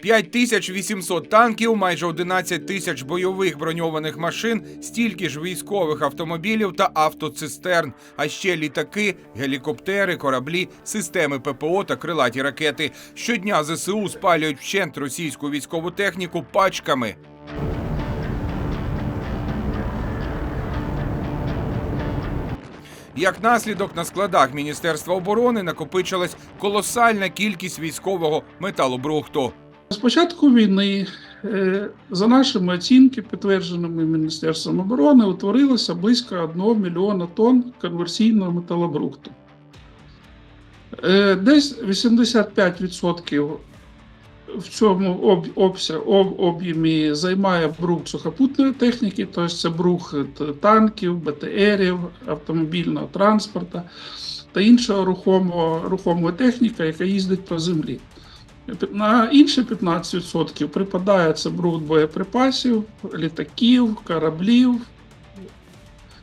5800 танків, майже 11 тисяч бойових броньованих машин, стільки ж військових автомобілів та автоцистерн, а ще літаки, гелікоптери, кораблі, системи ППО та крилаті ракети. Щодня ЗСУ спалюють вщент російську військову техніку пачками. Як наслідок на складах Міністерства оборони накопичилась колосальна кількість військового металобрухту. З початку війни, е, за нашими оцінки, підтвердженими Міністерством оборони, утворилося близько 1 мільйона тонн конверсійного металобрухту. Е, Десь 85% в цьому об'ємі займає брухт сухопутної техніки, тобто це брухт танків, БТРів, автомобільного транспорту та іншого рухомого, рухомої техніки, яка їздить по землі. На інші 15% припадає це бруд боєприпасів, літаків, кораблів,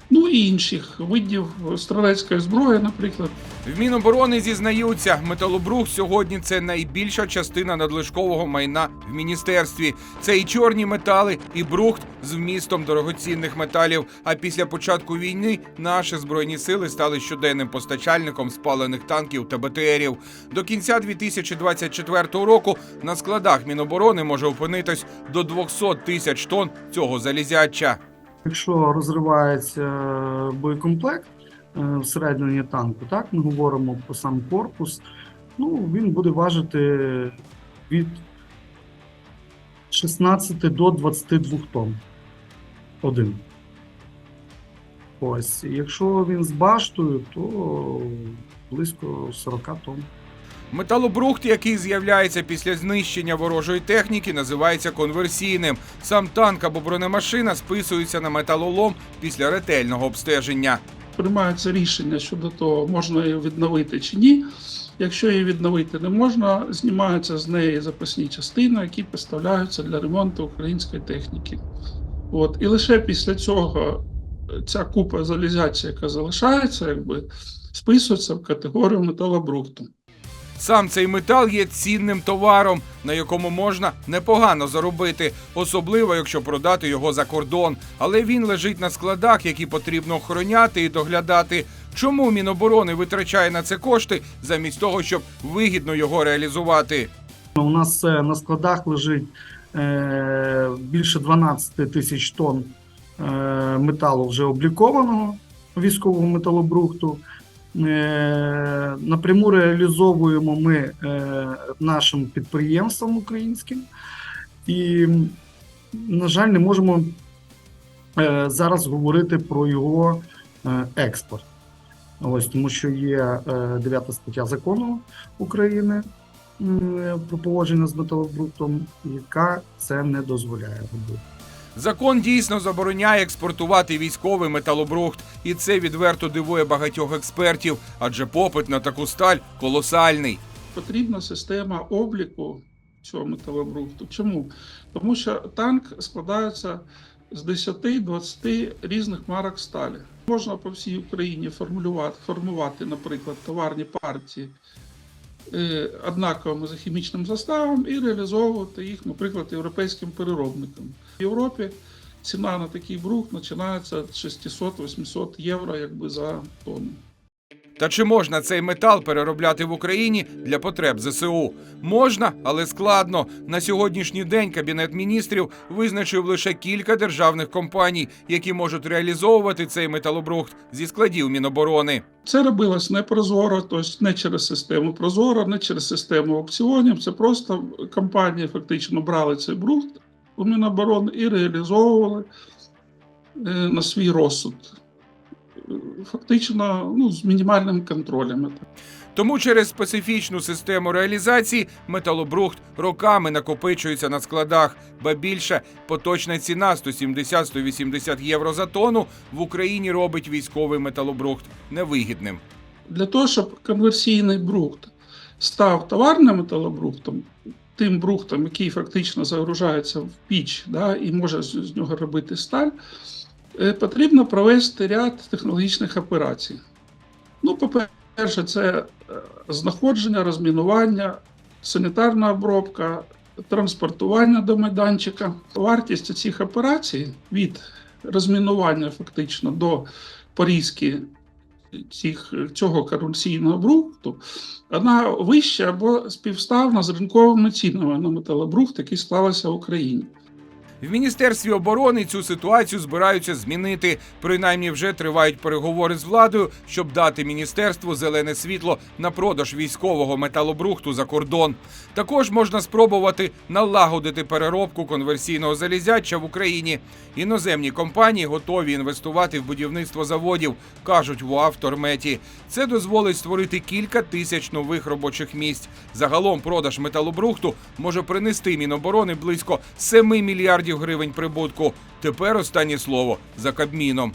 ну і інших видів стрілецької зброї, наприклад. В Міноборони зізнаються, металобрух сьогодні це найбільша частина надлишкового майна в міністерстві. Це і чорні метали, і брухт з вмістом дорогоцінних металів. А після початку війни наші збройні сили стали щоденним постачальником спалених танків та БТРів. До кінця 2024 року на складах Міноборони може опинитись до 200 тисяч тонн цього залізяча. Якщо розривається боєкомплект е, всередині танку, так ми говоримо про сам корпус, ну він буде важити від 16 до 22 тонн. Один. Ось, якщо він з баштою, то близько 40 тонн. Металобрухт, який з'являється після знищення ворожої техніки, називається конверсійним. Сам танк або бронемашина списується на металолом після ретельного обстеження. Приймається рішення щодо того, можна її відновити чи ні. Якщо її відновити не можна, знімаються з неї запасні частини, які поставляються для ремонту української техніки. От. І лише після цього ця купа залізяча, яка залишається, якби, списується в категорію металобрухту. Сам цей метал є цінним товаром, на якому можна непогано заробити, особливо якщо продати його за кордон. Але він лежить на складах, які потрібно охороняти і доглядати. Чому Міноборони витрачає на це кошти замість того, щоб вигідно його реалізувати? У нас е, на складах лежить е, більше 12 тисяч тонн е, металу вже облікованого військового металобрухту. Е, напряму реалізовуємо ми е, нашим підприємствам українським і, на жаль, не можемо е, зараз говорити про його експорт. Ось тому, що є е, 9 стаття закону України про поводження з металобрухтом, яка це не дозволяє робити. Закон дійсно забороняє експортувати військовий металобрухт, і це відверто дивує багатьох експертів, адже попит на таку сталь колосальний. Потрібна система обліку цього металобрухту. Чому? Тому що танк складається з 10-20 різних марок сталі. Можна по всій Україні формулювати, формувати, наприклад, товарні партії е, однаковими за хімічним заставом і реалізовувати їх, наприклад, європейським переробникам. В Європі ціна на такий брухт починається від 600-800 євро якби, за тонну. Та чи можна цей метал переробляти в Україні для потреб ЗСУ? Можна, але складно. На сьогоднішній день Кабінет міністрів визначив лише кілька державних компаній, які можуть реалізовувати цей металобрухт зі складів Міноборони. Це робилось не прозоро, тобто не через систему Прозоро, не через систему аукціонів. Це просто компанії фактично брали цей брухт у Міноборони і реалізовували е, на свій розсуд. Фактично, ну, з мінімальним контролем. Тому через специфічну систему реалізації металобрухт роками накопичується на складах, ба більше поточна ціна 170-180 євро за тонну в Україні робить військовий металобрухт невигідним. Для того, щоб конверсійний брухт став товарним металобрухтом, тим брухтом, який фактично загружається в піч да, і може з, нього робити сталь, потрібно провести ряд технологічних операцій. Ну, по-перше, це е, знаходження, розмінування, санітарна обробка, транспортування до майданчика. Вартість цих операцій від розмінування фактично до порізки цих, цього корупційного брухту, вона вища або співставна з ринковими цінами на металобрухт, які склалися в Україні. В міністерстві оборони цю ситуацію збираються змінити. Принаймні вже тривають переговори з владою, щоб дати міністерству зелене світло на продаж військового металобрухту за кордон. Також можна спробувати налагодити переробку конверсійного залізяча в Україні. Іноземні компанії готові інвестувати в будівництво заводів, кажуть в Авторметі. Це дозволить створити кілька тисяч нових робочих місць. Загалом продаж металобрухту може принести Міноборони близько 7 мільярдів гривень прибутку. Тепер останнє слово за Кабміном.